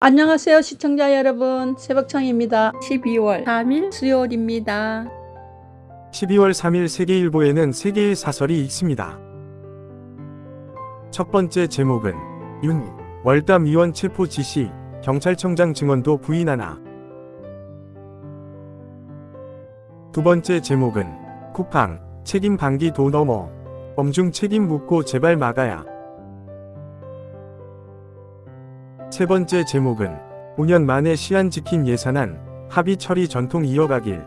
안녕하세요 시청자 여러분. 새벽청입니다. 12월 3일 수요일입니다. 12월 3일 세계일보에는 세 개의 사설이 있습니다. 첫 번째 제목은 윤 월담 위원 체포 지시 경찰청장 증언도 부인하나. 두 번째 제목은 쿠팡 책임 방기 도 넘어 범중 책임 묻고 제발 막아야 세 번째 제목은 5년 만에 시한 지킨 예산안 합의 처리 전통 이어가길.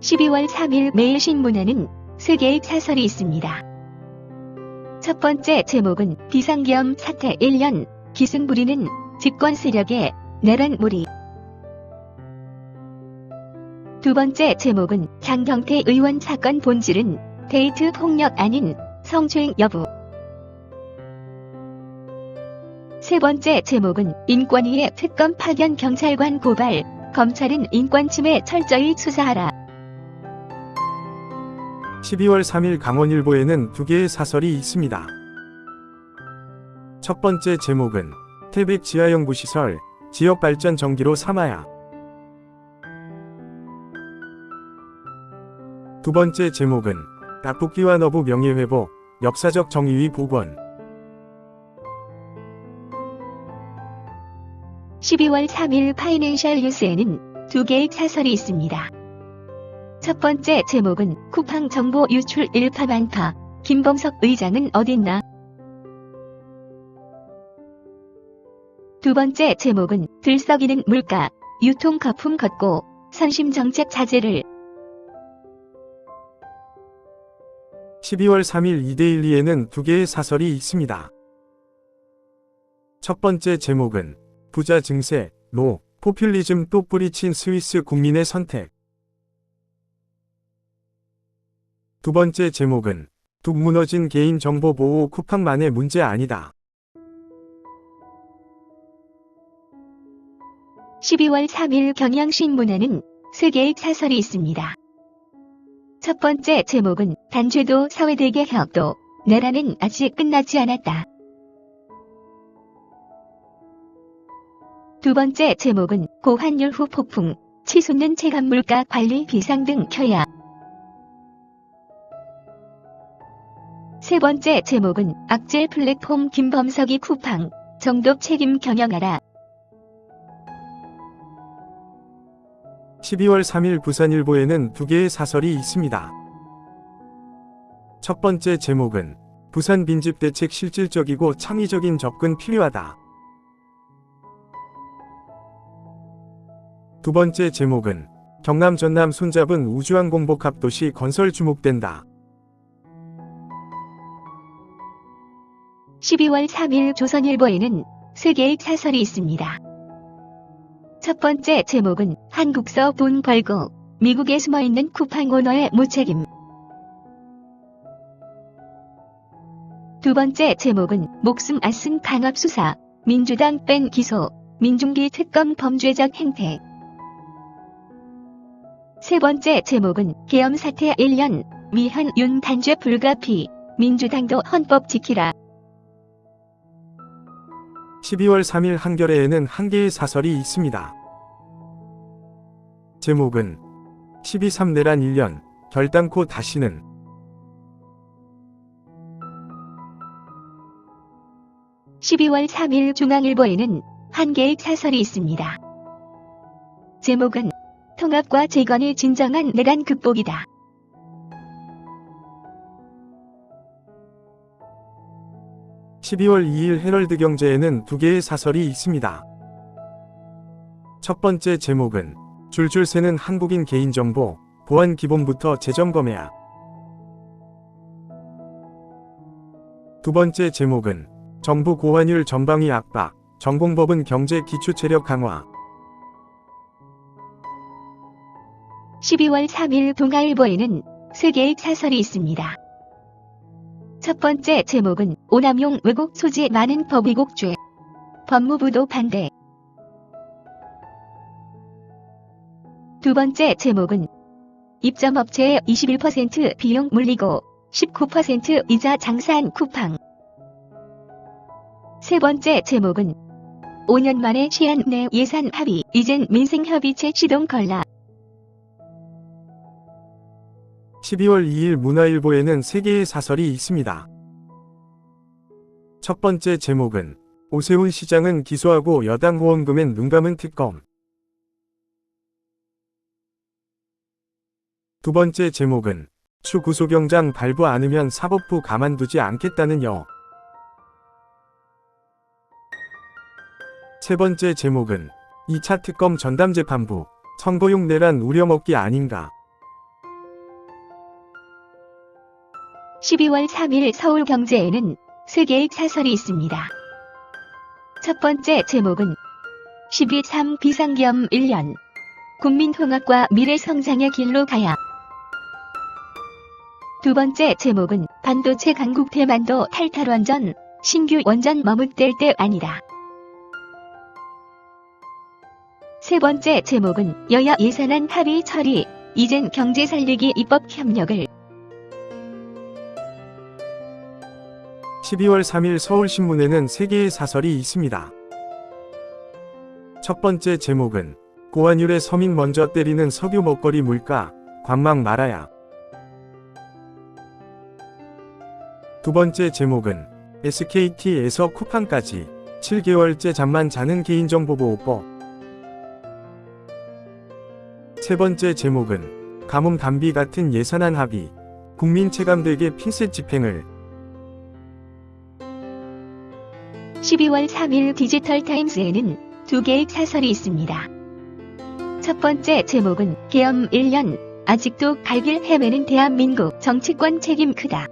12월 3일 매일 신문에는 세 개의 사설이 있습니다. 첫 번째 제목은 비상계엄 사태 1년 기승 부리는 집권 세력의 내란 몰이 두 번째 제목은 장경태 의원 사건 본질은 데이트 폭력 아닌 성추행 여부 세 번째 제목은 인권위의 특검 파견 경찰관 고발. 검찰은 인권침해 철저히 수사하라. 12월 3일 강원일보에는 두 개의 사설이 있습니다. 첫 번째 제목은 태백 지하연구시설 지역발전 전기로 삼아야. 두 번째 제목은 낙북기와 너부 명예회복 역사적 정의위 복원 12월 3일 파이낸셜 뉴스에는 두 개의 사설이 있습니다. 첫 번째 제목은 쿠팡 정보 유출 일파만파 김범석 의장은 어딨나? 두 번째 제목은 들썩이는 물가 유통 거품 걷고 선심 정책 자제를 12월 3일 이데일리에는 두 개의 사설이 있습니다. 첫 번째 제목은 부자 증세, 노, 포퓰리즘 또 뿌리친 스위스 국민의 선택. 두 번째 제목은 뚝 무너진 개인정보 보호 쿠팡만의 문제 아니다. 12월 3일 경향신문에는 세 개의 사설이 있습니다. 첫 번째 제목은 단죄도 사회대개 협도 내란은 아직 끝나지 않았다. 두 번째 제목은 고환율 후 폭풍, 치솟는 체감 물가 관리 비상 등 켜야. 세 번째 제목은 악질 플랫폼 김범석이 쿠팡, 정독 책임 경영하라. 12월 3일 부산일보에는 두 개의 사설이 있습니다. 첫 번째 제목은 부산 빈집 대책 실질적이고 창의적인 접근 필요하다. 두 번째 제목은 경남 전남 손잡은 우주항공복합 도시 건설 주목된다. 12월 3일 조선일보에는 세 개의 사설이 있습니다. 첫 번째 제목은 한국서 돈 벌고 미국에 숨어있는 쿠팡 오너의 무책임. 두 번째 제목은 목숨 앗은 강압수사, 민주당 뺀 기소, 민중기 특검 범죄적 행태. 세 번째 제목은 계엄 사태 1년, 위한 윤 단죄 불가피, 민주당도 헌법 지키라. 12월 3일 한겨레에는 한 개의 사설이 있습니다. 제목은 12.3 내란 1년 결단코 다시는 12월 3일 중앙일보에는 한 개의 사설이 있습니다. 제목은 통합과 재건이 진정한 내란 극복이다. 12월 2일 헤럴드 경제에는 두 개의 사설이 있습니다. 첫 번째 제목은 줄줄 새는 한국인 개인정보 보안 기본부터 재점검해야. 두 번째 제목은 정부 고환율 전방위 압박, 전공법은 경제 기초 체력 강화. 12월 3일 동아일보에는 세 개의 사설이 있습니다. 첫 번째 제목은 오남용 외국 소재 많은 법위국죄. 법무부도 반대. 두 번째 제목은 입점업체의 21% 비용 물리고 19% 이자 장사한 쿠팡. 세 번째 제목은 5년 만에 시한 내 예산 합의, 이젠 민생협의체 시동 걸라. 12월 2일 문화일보에는 3개의 사설이 있습니다. 첫 번째 제목은 오세훈 시장은 기소하고 여당 후원금엔 눈 감은 특검. 두 번째 제목은 추 구속영장 발부 않으면 사법부 가만두지 않겠다는 여. 세 번째 제목은 2차 특검 전담재판부 선거용 내란 우려먹기 아닌가. 12월 3일 서울경제에는 세 개의 사설이 있습니다. 첫 번째 제목은 12.3 비상겸 1년 국민통합과 미래성장의 길로 가야 두 번째 제목은 반도체 강국 대만도 탈탈 원전 신규 원전 머뭇댈 때 아니다. 세 번째 제목은 여야 예산안 합의 처리 이젠 경제 살리기 입법 협력을 12월 3일 서울신문에는 3개의 사설이 있습니다. 첫 번째 제목은 고환율의 서민 먼저 때리는 석유 먹거리 물가, 관망 말아야. 두 번째 제목은 SKT에서 쿠팡까지 7개월째 잠만 자는 개인정보보호법. 세 번째 제목은 가뭄 담비 같은 예산안 합의, 국민 체감되게 핀셋 집행을 12월 3일 디지털 타임스에는 두 개의 사설이 있습니다. 첫 번째 제목은 계엄 1년 아직도 갈길 헤매는 대한민국 정치권 책임 크다.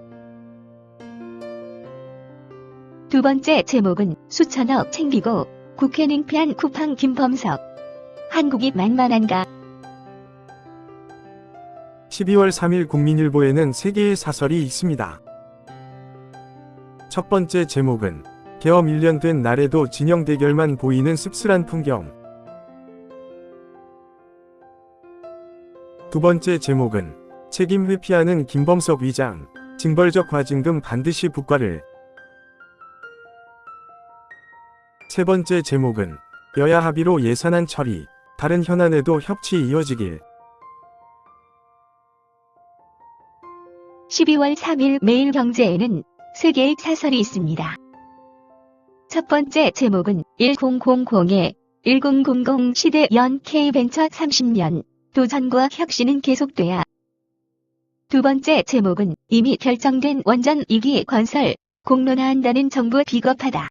두 번째 제목은 수천억 챙기고 국회 능피한 쿠팡 김범석 한국이 만만한가 12월 3일 국민일보에는 3개의 사설이 있습니다. 첫 번째 제목은 개엄 1년 된 날에도 진영 대결만 보이는 씁쓸한 풍경. 두 번째 제목은 책임 회피하는 김범석 위장, 징벌적 과징금 반드시 부과를. 세 번째 제목은 여야 합의로 예산안 처리, 다른 현안에도 협치 이어지길. 12월 3일 매일경제에는 세 개의 사설이 있습니다. 첫 번째 제목은 1000의 1000 시대 연 K벤처 30년 도전과 혁신은 계속돼야 두 번째 제목은 이미 결정된 원전 2기 건설 공론화한다는 정부 비겁하다.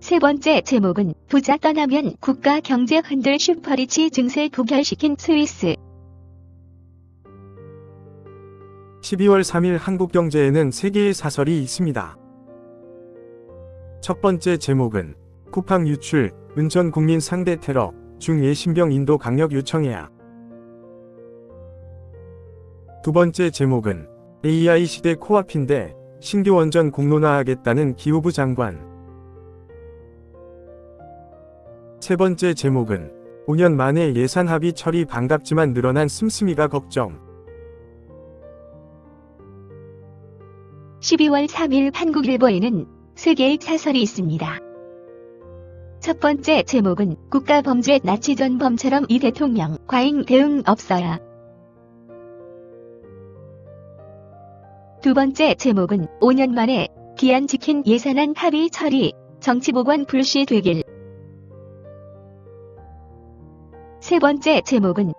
세 번째 제목은 부자 떠나면 국가 경제 흔들 슈퍼리치 증세 부결시킨 스위스 12월 3일 한국경제에는 3개의 사설이 있습니다. 첫 번째 제목은 쿠팡 유출, 은전 국민 상대 테러, 중예신병 인도 강력 요청해야. 두 번째 제목은 AI 시대 코앞인데 신규 원전 공론화하겠다는 기후부 장관. 세 번째 제목은 5년 만에 예산 합의 처리 반갑지만 늘어난 씀씀이가 걱정. 12월 3일 한국일보에는 세 개의 사설이 있습니다. 첫 번째 제목은 국가범죄 나치전 범처럼 이 대통령 과잉 대응 없어야. 두 번째 제목은 5년 만에 기한 지킨 예산안 합의 처리 정치보관 불시 되길. 세 번째 제목은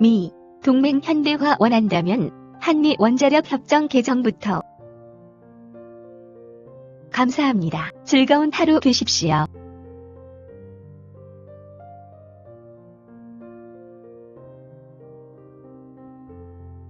미 동맹 현대화 원한다면 한미 원자력 협정 개정부터 감사합니다. 즐거운 하루 되십시오.